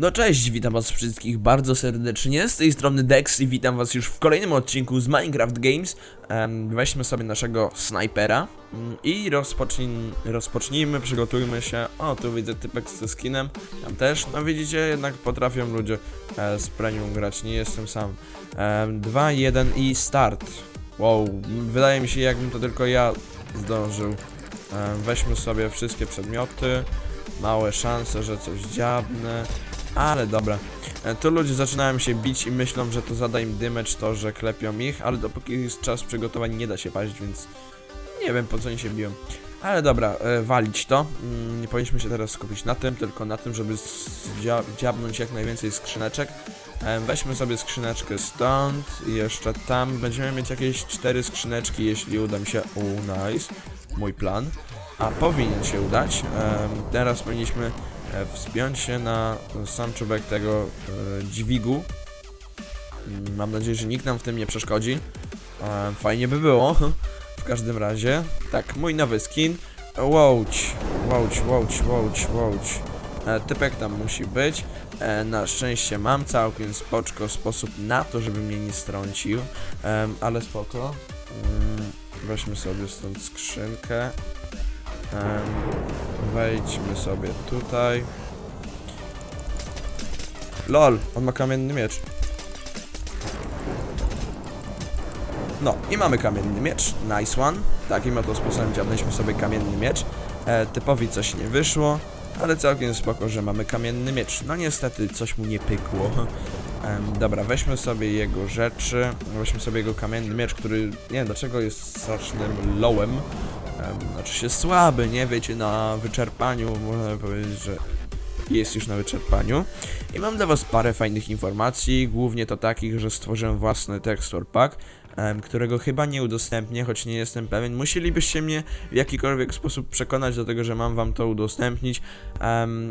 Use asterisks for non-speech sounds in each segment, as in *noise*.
No cześć, witam was wszystkich bardzo serdecznie, z tej strony Dex i witam was już w kolejnym odcinku z Minecraft Games. Weźmy sobie naszego snajpera mm, i rozpocznij, rozpocznijmy, przygotujmy się. O, tu widzę typek ze skinem, tam też, no widzicie, jednak potrafią ludzie e, z premium grać, nie jestem sam. 2, 1 i start. Wow, wydaje mi się jakbym to tylko ja zdążył. Weźmy sobie wszystkie przedmioty, małe szanse, że coś dziabnę. Ale dobra. E, Tu ludzie zaczynają się bić i myślą, że to zada im damage to, że klepią ich, ale dopóki jest czas przygotowań nie da się paść, więc nie wiem po co oni się biją. Ale dobra, e, walić to. Mm, Nie powinniśmy się teraz skupić na tym, tylko na tym, żeby zdzia- dziabnąć jak najwięcej skrzyneczek. E, Weźmy sobie skrzyneczkę stąd i jeszcze tam. Będziemy mieć jakieś cztery skrzyneczki, jeśli uda mi się. O, nice. Mój plan. A powinien się udać. Teraz powinniśmy wspiąć się na sam czubek tego e, dźwigu. Mm, Mam nadzieję, że nikt nam w tym nie przeszkodzi. E, Fajnie by było. *laughs* W każdym razie. Tak, mój nowy skin. Łódź, łódź, łódź, łódź, łódź. E, Typek tam musi być. E, Na szczęście mam całkiem spoczko sposób na to, żeby mnie nie strącił. Ale spoko. Mm, Weźmy sobie stąd skrzynkę. Wejdźmy sobie tutaj. LOL, on ma kamienny miecz. No, i mamy kamienny miecz. Nice one. Takim oto sposobem dziabnęliśmy sobie kamienny miecz. E, typowi coś nie wyszło, ale całkiem spoko, że mamy kamienny miecz. No niestety coś mu nie pykło. *laughs* Em, dobra, weźmy sobie jego rzeczy. Weźmy sobie jego kamienny miecz, który nie wiem dlaczego jest strasznym lowem. Em, znaczy się słaby, nie wiecie, na wyczerpaniu można powiedzieć, że jest już na wyczerpaniu. I mam dla was parę fajnych informacji, głównie to takich, że stworzyłem własny texture pack, którego chyba nie udostępnię, choć nie jestem pewien. Musielibyście mnie w jakikolwiek sposób przekonać do tego, że mam wam to udostępnić.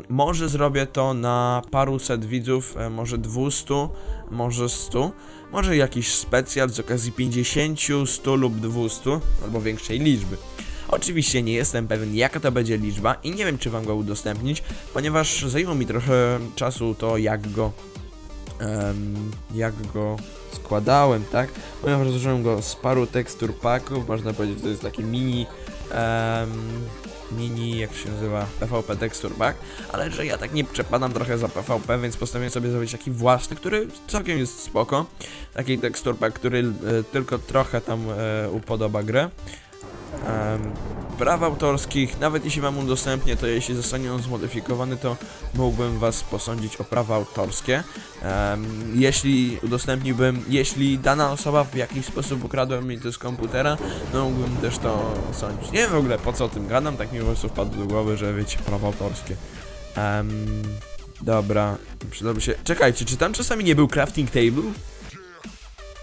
Może zrobię to na paruset widzów, e, może 200, może 100. Może jakiś specjal z okazji 50, 100 lub 200, albo większej liczby. Oczywiście nie jestem pewien jaka to będzie liczba i nie wiem czy wam go udostępnić, ponieważ zajęło mi trochę czasu to jak go em, jak go składałem, tak? Ponieważ złożyłem go z paru tekstur packów, można powiedzieć, że to jest taki mini em, mini, jak się nazywa, PvP Texture Pack, ale że ja tak nie przepadam trochę za PvP, więc postanowiłem sobie zrobić taki własny, który całkiem jest spoko. Taki Texture Pack, który e, tylko trochę tam e, upodoba grę. Praw autorskich, nawet jeśli wam udostępnię, to jeśli zostanie on zmodyfikowany, to mógłbym was posądzić o prawa autorskie. Jeśli udostępniłbym, jeśli dana osoba w jakiś sposób ukradła mi to z komputera, no mógłbym też to sądzić. Nie wiem w ogóle po co o tym gadam, tak mi po prostu wpadło do głowy, że wiecie, prawa autorskie. Em, dobra, przydałby się... Czekajcie, czy tam czasami nie był crafting table?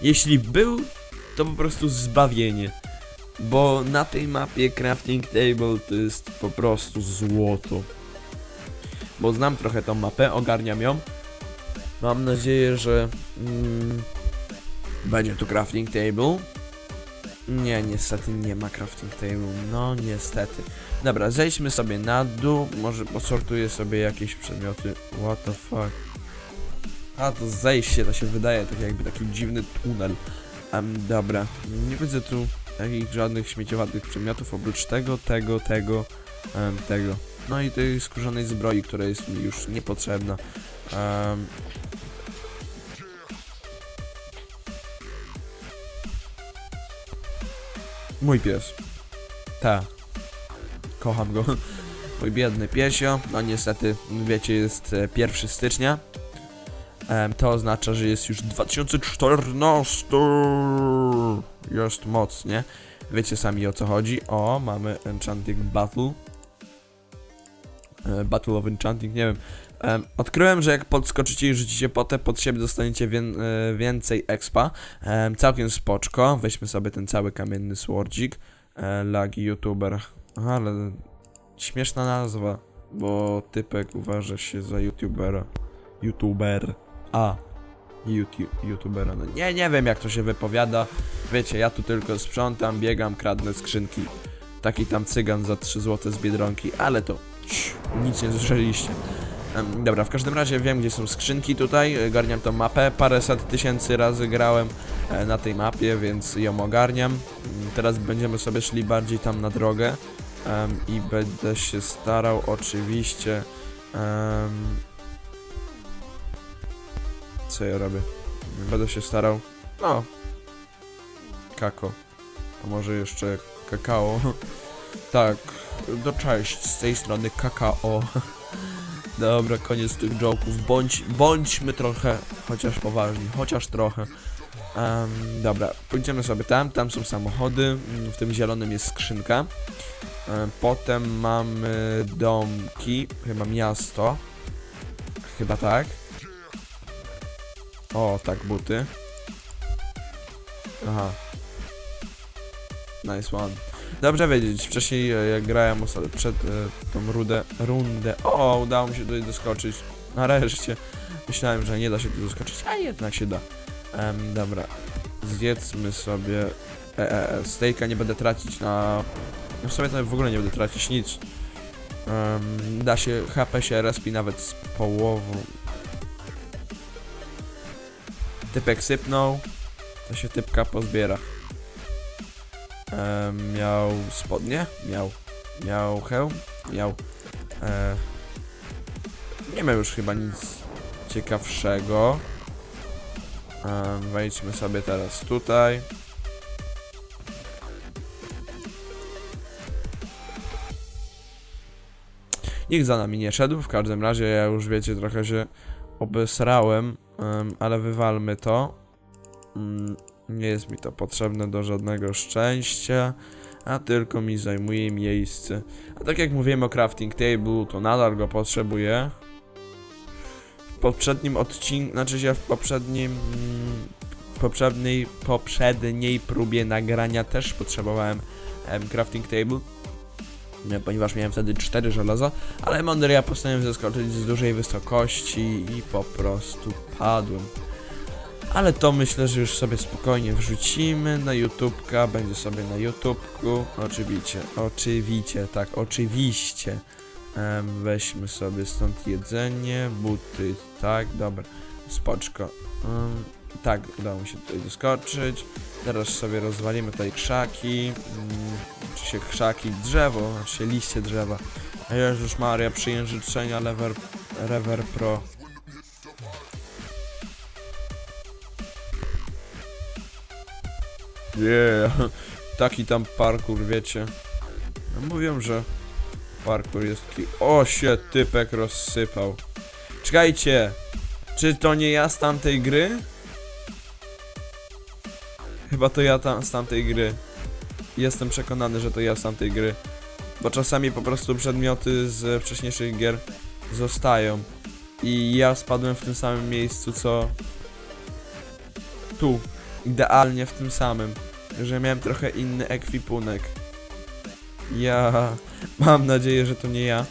Jeśli był, to po prostu zbawienie. Bo na tej mapie crafting table to jest po prostu złoto. Bo znam trochę tą mapę, ogarniam ją. Mam nadzieję, że mm, będzie tu crafting table. Nie, niestety nie ma crafting table. No, niestety. Dobra, zejdźmy sobie na dół. Może posortuję sobie jakieś przedmioty. What the fuck. A, to zejście, to się wydaje tak jakby taki dziwny tunel. Em, dobra, nie widzę tu takich żadnych śmieciowatych przedmiotów oprócz tego, tego, tego, em, tego. No i tej skórzanej zbroi, która jest mi już niepotrzebna. Em, mój pies. Ta. Kocham go. *laughs* Mój biedny piesio. No niestety, wiecie, jest e, 1 stycznia. To oznacza, że jest już 2014. Jest mocnie. Wiecie sami o co chodzi. O, mamy Enchanting Battle. E, Battle of Enchanting, nie wiem. Em, odkryłem, że jak podskoczycie i rzucicie potę pod siebie, dostaniecie e, więcej expa. Em, całkiem spoczko. Weźmy sobie ten cały kamienny swordzik. E, lagi youtuber. Aha, ale śmieszna nazwa, bo typek uważa się za youtubera. YouTuber. A. YouTube, YouTubera. No nie, nie wiem jak to się wypowiada. Wiecie, ja tu tylko sprzątam, biegam, kradnę skrzynki. Taki tam cygan za 3 zł z Biedronki, ale to cii, nic nie słyszeliście. Em, Dobra, w każdym razie wiem, gdzie są skrzynki tutaj, garniam tą mapę, paręset tysięcy razy grałem e, na tej mapie, więc ją ogarniam. Mm, Teraz będziemy sobie szli bardziej tam na drogę em, i będę się starał oczywiście... em, co ja robię? Będę się starał... No... Kako. A może jeszcze kakao? *laughs* tak, no cześć, z tej strony kakao. *laughs* Dobra, koniec tych joke'ów. Bądź, bądźmy trochę, chociaż poważni, chociaż trochę. Em, dobra, pójdziemy sobie tam, tam są samochody, w tym zielonym jest skrzynka. Em, potem mamy domki, chyba miasto. Chyba tak. O, tak, buty. Aha. Nice one. Dobrze wiedzieć, wcześniej e, jak grałem przed e, tą rudę, rundę. O, udało mi się tutaj doskoczyć. Nareszcie. Myślałem, że nie da się tu doskoczyć, a jednak się da. Em, dobra. Zjedzmy sobie. E, e, e, stejka nie będę tracić na. W sobie to w ogóle nie będę tracić nic. Da się, HP się respi nawet z połową. Typek sypnął, to się typka pozbiera. E, miał spodnie? Miał. Miał hełm? Miał. E, nie ma już chyba nic ciekawszego. E, wejdźmy sobie teraz tutaj. Nikt za nami nie szedł, w każdym razie ja już wiecie trochę się obesrałem, em, ale wywalmy to. Mm, nie jest mi to potrzebne do żadnego szczęścia, a tylko mi zajmuje miejsce. A tak jak mówiłem o crafting table, to nadal go potrzebuję. W poprzednim odcinku, znaczy się w poprzednim, mm, w poprzedniej, poprzedniej próbie nagrania też potrzebowałem em, crafting table. Nie, ponieważ miałem wtedy 4 żelaza, ale ja postanowiłem zeskoczyć z dużej wysokości i po prostu padłem. Ale to myślę, że już sobie spokojnie wrzucimy na YouTubka, będzie sobie na YouTubku, oczywiście, oczywiście, tak, oczywiście. Weźmy sobie stąd jedzenie, buty, tak, dobra, spoczko. Tak, udało mi się tutaj doskoczyć. Teraz sobie rozwalimy tutaj krzaki, mm, czy się krzaki, drzewo, znaczy liście drzewa. Jezus Maria, przyjężyczenia Lever, Rever Pro. Yeah, *laughs* taki tam parkour, wiecie. Mówią, że parkour jest taki... O się, typek rozsypał. Czekajcie, czy to nie ja z tamtej gry? Chyba to ja tam z tamtej gry. Jestem przekonany, że to ja z tamtej gry. Bo czasami po prostu przedmioty z wcześniejszych gier zostają. I ja spadłem w tym samym miejscu, co... Tu. Idealnie w tym samym. Że miałem trochę inny ekwipunek. Ja... *laughs* Mam nadzieję, że to nie ja.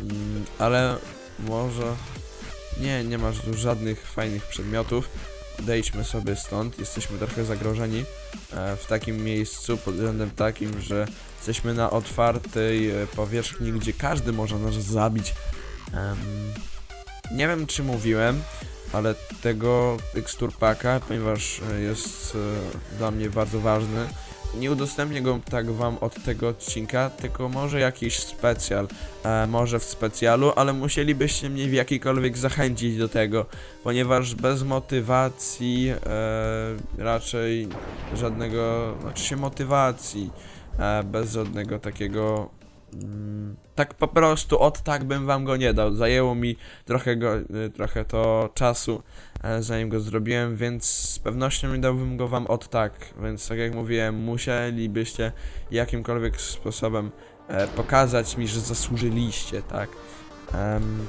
Mm, ale może... Nie, nie masz tu żadnych fajnych przedmiotów. Odejdźmy sobie stąd. Jesteśmy trochę zagrożeni e, w takim miejscu pod względem takim, że jesteśmy na otwartej e, powierzchni, gdzie każdy może nas zabić. Nie wiem, czy mówiłem, ale tego tekstur paka, ponieważ e, jest dla mnie bardzo ważny, nie udostępnię go tak wam od tego odcinka, tylko może jakiś specjal, e, może w specjalu, ale musielibyście mnie w jakikolwiek zachęcić do tego, ponieważ bez motywacji e, raczej żadnego, znaczy się motywacji, e, bez żadnego takiego mm, tak po prostu od tak bym wam go nie dał. Zajęło mi trochę go, y, trochę to czasu, e, zanim go zrobiłem, więc z pewnością nie dałbym go wam od tak. Więc tak jak mówiłem, musielibyście jakimkolwiek sposobem e, pokazać mi, że zasłużyliście, tak. Um,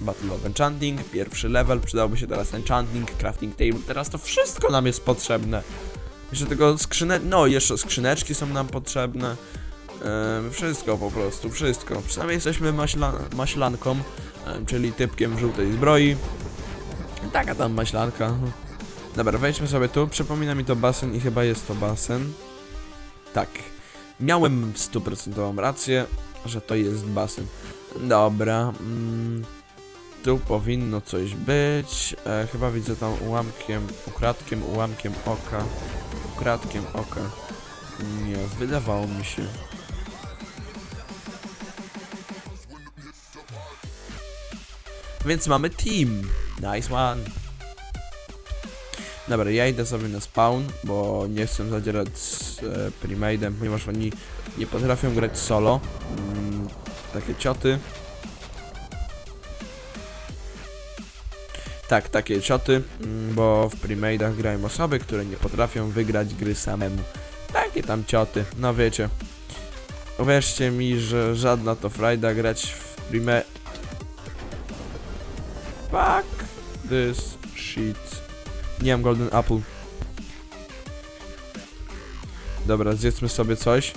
Battle of Enchanting, pierwszy level, przydałby się teraz Enchanting, Crafting Table, teraz to wszystko nam jest potrzebne. Jeszcze tego skrzyne... no jeszcze skrzyneczki są nam potrzebne. Wszystko po prostu, wszystko. Przynajmniej jesteśmy maśla maślanką, em, czyli typkiem w żółtej zbroi. Taka tam maślanka. Dobra, wejdźmy sobie tu. Przypomina mi to basen i chyba jest to basen. Tak. Miałem stuprocentową rację, że to jest basen. Dobra. Mm, tu powinno coś być. E, chyba widzę tam ułamkiem, ukradkiem, ułamkiem oka. Ukradkiem oka. Nie, wydawało mi się. Więc mamy team. Nice one. Dobra, ja idę sobie na spawn, bo nie chcę zadzierać z e, Primade'em, ponieważ oni nie potrafią grać solo. Mm, takie cioty. Tak, takie cioty, mm, bo w Primade'ach grają osoby, które nie potrafią wygrać gry samemu. Takie tam cioty, no wiecie. Uwierzcie mi, że żadna to frajda grać w Prime... this shit. Nie mam Golden Apple. Dobra, zjedzmy sobie coś.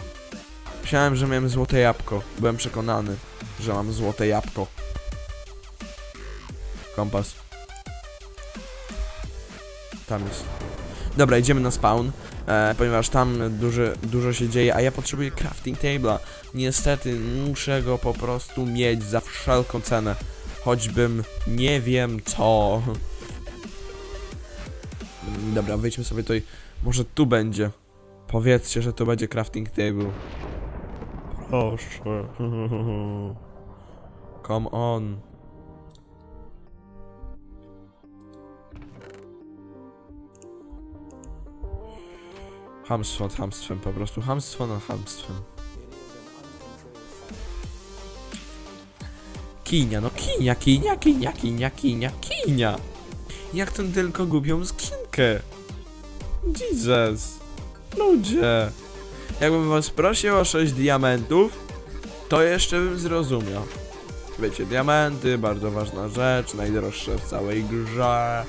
Myślałem, że miałem złote jabłko. Byłem przekonany, że mam złote jabłko. Kompas. Tam jest. Dobra, idziemy na spawn, e, ponieważ tam dużo, dużo się dzieje, a ja potrzebuję crafting table'a. Niestety muszę go po prostu mieć za wszelką cenę. Choćbym nie wiem co. Dobra, wejdźmy sobie tutaj. Może tu będzie. Powiedzcie, że tu będzie crafting table. Proszę. Come on. Hamstwo nad hamstwem, po prostu hamstwo nad hamstwem. Kinia, no kinia, kinia, kinia, kinia, kinia, kinia. Jak ten tylko gubią skrzynkę. Jesus. Ludzie. Jakbym was prosił o 6 diamentów, to jeszcze bym zrozumiał. Wiecie, diamenty, bardzo ważna rzecz, najdroższe w całej grze.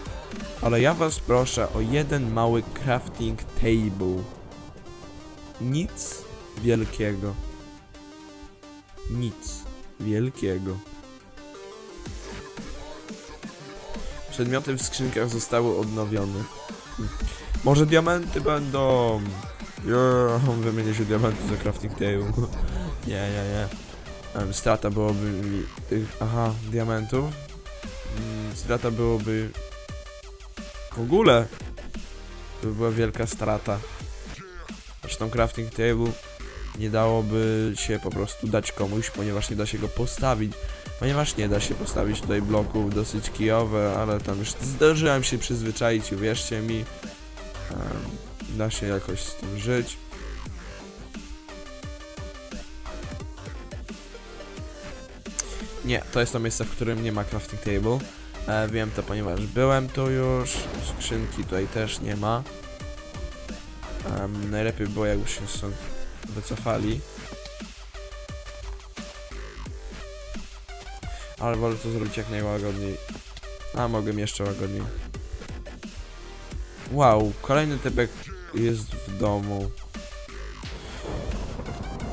Ale ja was proszę o jeden mały crafting table. Nic wielkiego. Nic wielkiego. Przedmioty w skrzynkach zostały odnowione. Może diamenty będą. Yeah, wymienię się diamenty za crafting table. *laughs* nie, nie, nie. Strata byłoby aha, diamentów. Mm, Strata byłoby w ogóle. To by była wielka strata. Zresztą crafting table nie dałoby się po prostu dać komuś, ponieważ nie da się go postawić. Ponieważ nie da się postawić tutaj bloków dosyć kijowe, ale tam już zdążyłem się przyzwyczaić, uwierzcie mi. Da się jakoś z tym żyć. Nie, to jest to miejsce, w którym nie ma crafting table. E, wiem to, ponieważ byłem tu już. Skrzynki tutaj też nie ma. Em, najlepiej było, jakby się stąd wycofali. Ale wolę to zrobić jak najłagodniej. A, mogę jeszcze łagodniej. Wow, kolejny typek jest w domu.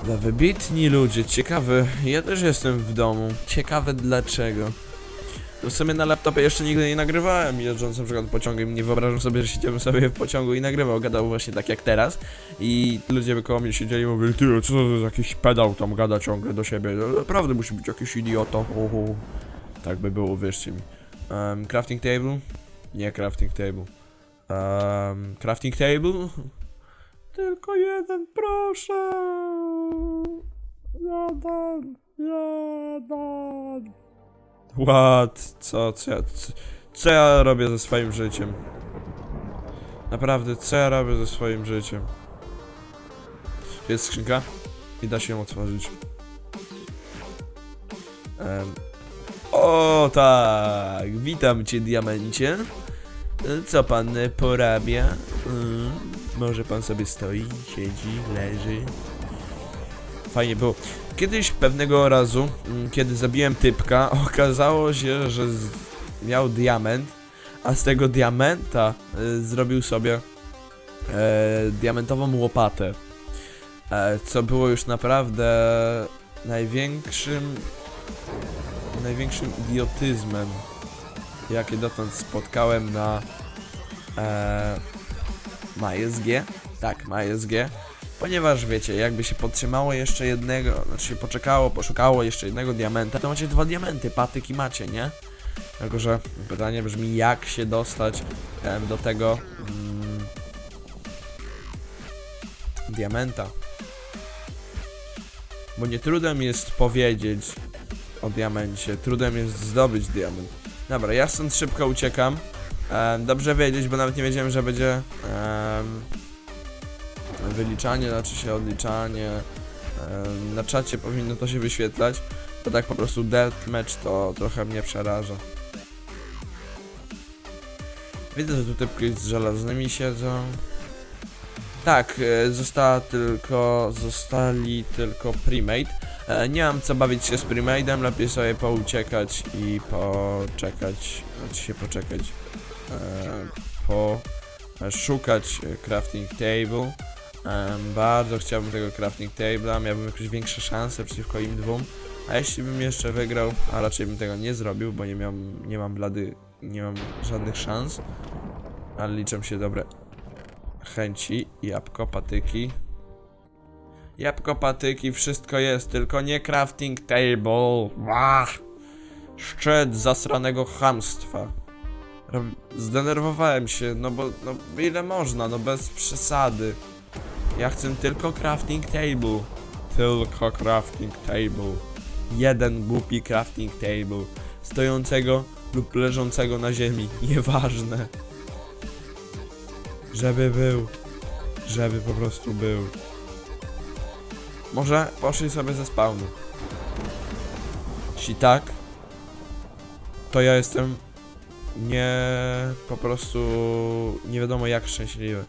Dla wybitni ludzie, ciekawe. Ja też jestem w domu. Ciekawe dlaczego. W sumie na laptopie jeszcze nigdy nie nagrywałem jeżdżąc na przykład pociągiem. Nie wyobrażam sobie, że siedziałem sobie w pociągu i nagrywał. Gadał właśnie tak jak teraz. I ludzie by koło mnie siedzieli i mówili, ty, co to za jakiś pedał tam gada ciągle do siebie. No, naprawdę musi być jakiś idiota. Uhu. Tak by było, wierzcie mi. Um, crafting table? Nie crafting table. Um, crafting table? Tylko jeden, proszę. Jeden, jeden. What? Co, co, ja, co, co ja robię ze swoim życiem? Naprawdę, co ja robię ze swoim życiem? Jest skrzynka i da się ją otworzyć. Em, o tak, witam cię diamencie. Co pan porabia? Mm, może pan sobie stoi, siedzi, leży. Fajnie było. Kiedyś pewnego razu, mm, kiedy zabiłem typka, *laughs* okazało się, że miał diament, a z tego diamenta e, zrobił sobie e, diamentową łopatę. E, co było już naprawdę największym największym idiotyzmem, jakie dotąd spotkałem na e, MySG. Tak, MySG. Ponieważ wiecie, jakby się podtrzymało jeszcze jednego, znaczy się poczekało, poszukało jeszcze jednego diamenta, to macie dwa diamenty, patyk i macie, nie? Tylko, że pytanie brzmi, jak się dostać em, do tego mm, diamenta. Bo nie trudem jest powiedzieć o diamencie, trudem jest zdobyć diament. Dobra, ja stąd szybko uciekam. Em, dobrze wiedzieć, bo nawet nie wiedziałem, że będzie wyliczanie, znaczy się odliczanie. Na czacie powinno to się wyświetlać. To tak po prostu deathmatch to trochę mnie przeraża. Widzę, że tu typki z żelaznymi siedzą. Tak, e, została tylko, zostali tylko premade. E, Nie mam co bawić się z premade'em, lepiej sobie pouciekać i poczekać, znaczy się poczekać, e, po e, szukać e, crafting table. Bardzo chciałbym tego crafting table'a, miałbym jakieś większe szanse przeciwko im dwóm. A jeśli bym jeszcze wygrał, a raczej bym tego nie zrobił, bo nie, miałem, nie mam blady, nie mam żadnych szans, ale liczą się dobre chęci, jabłko, patyki. Jabłko, patyki, wszystko jest, tylko nie crafting table. Ach, szczyt zasranego chamstwa. Rob- Zdenerwowałem się, no bo no ile można, no bez przesady. Ja chcę tylko crafting table. Tylko crafting table. Jeden głupi crafting table. Stojącego lub leżącego na ziemi. Nieważne. Żeby był. Żeby po prostu był. Może poszli sobie ze spawnu. Jeśli tak, to ja jestem nie po prostu nie wiadomo jak szczęśliwy.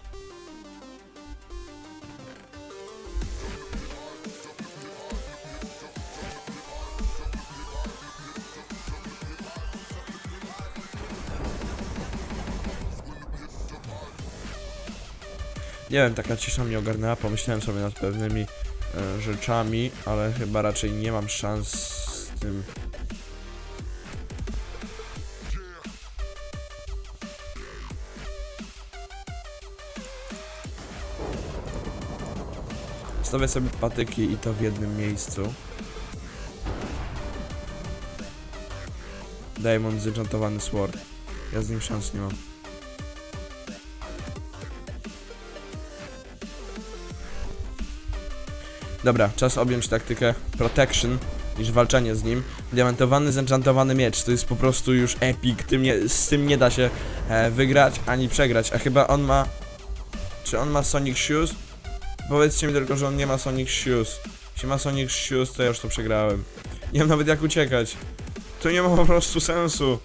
Nie wiem, taka cisza mnie ogarnęła, pomyślałem sobie nad pewnymi e, rzeczami, ale chyba raczej nie mam szans z tym. Stawię sobie patyki i to w jednym miejscu. Diamond zenchantowany sword. Ja z nim szans nie mam. Dobra, czas objąć taktykę Protection niż walczenie z nim. Diamentowany, zenchantowany miecz, to jest po prostu już epic, tym nie, z tym nie da się e, wygrać ani przegrać, a chyba on ma... Czy on ma Sonic Shoes? Powiedzcie mi tylko, że on nie ma Sonic Shoes. Jeśli ma Sonic Shoes, to ja już to przegrałem. Nie wiem nawet jak uciekać. To nie ma po prostu sensu.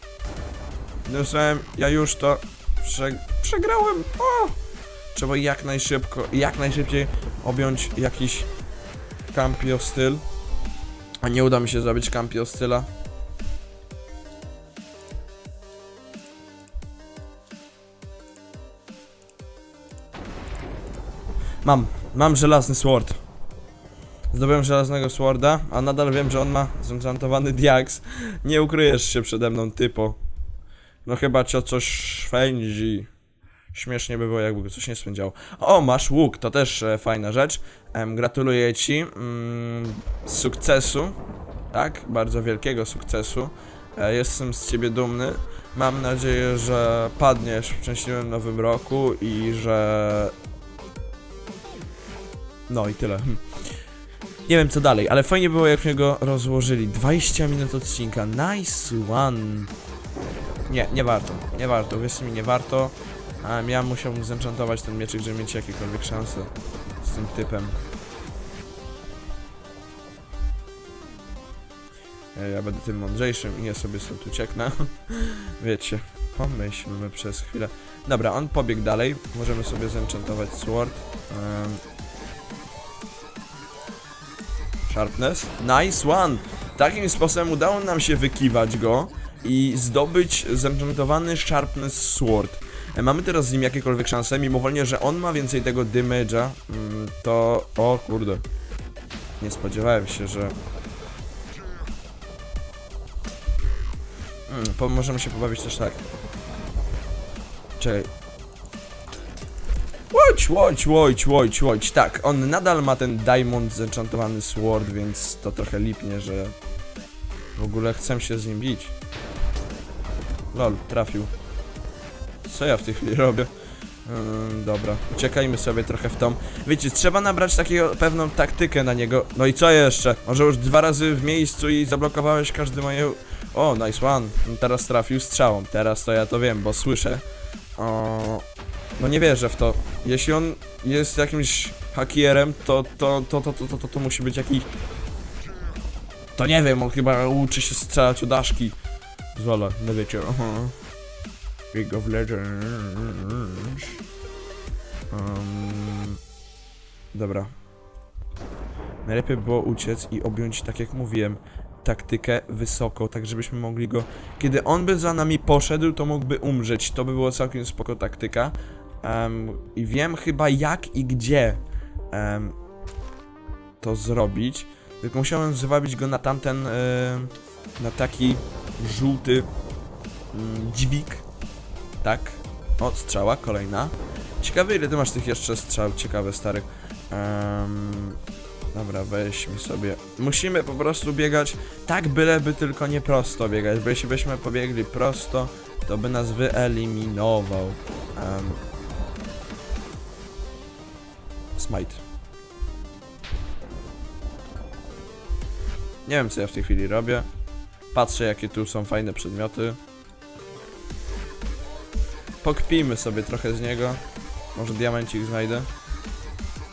Dostałem, ja już to prze, przegrałem. O! Trzeba jak najszybko, jak najszybciej objąć jakiś Campio styl. A nie uda mi się zrobić Campio styla. Mam, mam żelazny sword. Zdobyłem żelaznego sworda, a nadal wiem, że on ma zenchantowany diaks. Nie ukryjesz się przede mną, typo. No chyba cię coś szwędzi. Śmiesznie by było, jakby coś nie spędziało. O, masz łuk, to też e, fajna rzecz. Gratuluję ci mm, sukcesu, tak? Bardzo wielkiego sukcesu. E, jestem z ciebie dumny. Mam nadzieję, że padniesz w szczęśliwym nowym roku i że... No i tyle. Hm. Nie wiem co dalej, ale fajnie było jak mnie go rozłożyli. 20 minut odcinka, nice one. Nie, nie warto, nie warto, wierzcie mi, nie warto. A ja musiałbym zenchantować ten mieczyk, żeby mieć jakiekolwiek szanse z tym typem. E, Ja będę tym mądrzejszym i ja sobie stąd ucieknę. *laughs* Wiecie, pomyślmy przez chwilę. Dobra, on pobiegł dalej. Możemy sobie zenchantować sword. Em. Sharpness. Nice one! Takim sposobem udało nam się wykiwać go i zdobyć zenchantowany Sharpness Sword. E, Mamy teraz z nim jakiekolwiek szanse, mimowolnie, że on ma więcej tego damage'a, mm, to... O kurde. Nie spodziewałem się, że... Mm, po, możemy się pobawić też tak. Czekaj. Łodź, łodź, łodź, łodź, łodź. Tak, on nadal ma ten diamond zenchantowany sword, więc to trochę lipnie, że... W ogóle chcę się z nim bić. Lol, trafił. Co ja w tej chwili robię? Ym, dobra, uciekajmy sobie trochę w tą. Wiecie, trzeba nabrać takiego pewną taktykę na niego. No i co jeszcze? Może już dwa razy w miejscu i zablokowałeś każdy moje. O, nice one. No Teraz trafił strzałą. Teraz to ja to wiem, bo słyszę. O, no nie wierzę w to. Jeśli on jest jakimś hakierem, to to, to, to, to, to, to, to musi być jakiś... To nie wiem, on chyba uczy się strzelać u daszki. Zwala, no wiecie, aha. League of Legends. Um, dobra. Najlepiej było uciec i objąć, tak jak mówiłem, taktykę wysoko, tak żebyśmy mogli go... Kiedy on by za nami poszedł, to mógłby umrzeć. To by było całkiem spoko taktyka. Em, I wiem chyba jak i gdzie em, to zrobić. Tylko musiałem zwabić go na tamten, em, na taki żółty mm, dźwig. Tak. O, strzała, kolejna. Ciekawe ile ty masz tych jeszcze strzał, ciekawe stary. Em, dobra, weźmy sobie. Musimy po prostu biegać tak byleby tylko nie prosto biegać, bo jeśli byśmy pobiegli prosto, to by nas wyeliminował. Em, smite. Nie wiem co ja w tej chwili robię. Patrzę jakie tu są fajne przedmioty. Pokpijmy sobie trochę z niego. Może diamencik znajdę.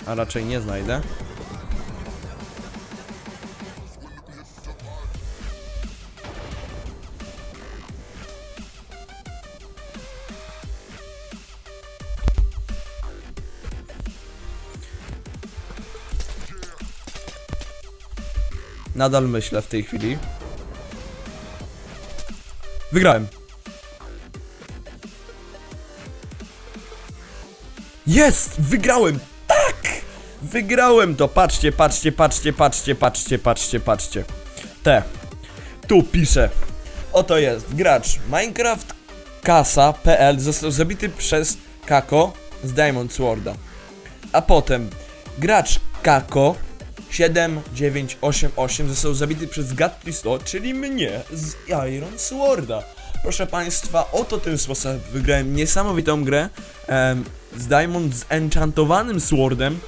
A raczej nie znajdę. Nadal myślę w tej chwili. Wygrałem. Jest! Wygrałem! Tak! Wygrałem to! Patrzcie, patrzcie, patrzcie, patrzcie, patrzcie, patrzcie, patrzcie. Te. Tu piszę. Oto jest. Gracz Minecraft Kasa.pl został zabity przez Kako z Diamond Sworda. A potem gracz Kako 7988 został zabity przez 100, czyli mnie z Iron Sworda. Proszę Państwa, oto ten sposób wygrałem niesamowitą grę em, z Diamond z enchantowanym Swordem.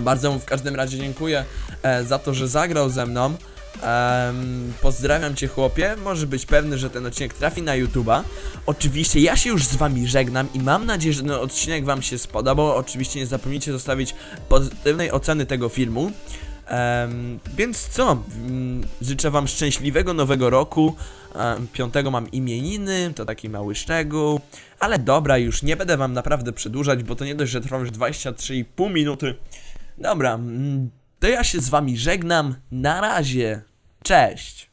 Bardzo mu w każdym razie dziękuję e, za to, że zagrał ze mną. Em, pozdrawiam Cię chłopie, może być pewny, że ten odcinek trafi na YouTube'a. Oczywiście ja się już z Wami żegnam i mam nadzieję, że ten odcinek Wam się spodobał. Oczywiście nie zapomnijcie zostawić pozytywnej oceny tego filmu. Em, więc co? Mm, Życzę Wam szczęśliwego nowego roku. Em, Piątego mam imieniny, to taki mały szczegół. Ale dobra, już nie będę Wam naprawdę przedłużać, bo to nie dość, że trwa już 23,5 minuty. Dobra, mm, to ja się z Wami żegnam. Na razie. Cześć.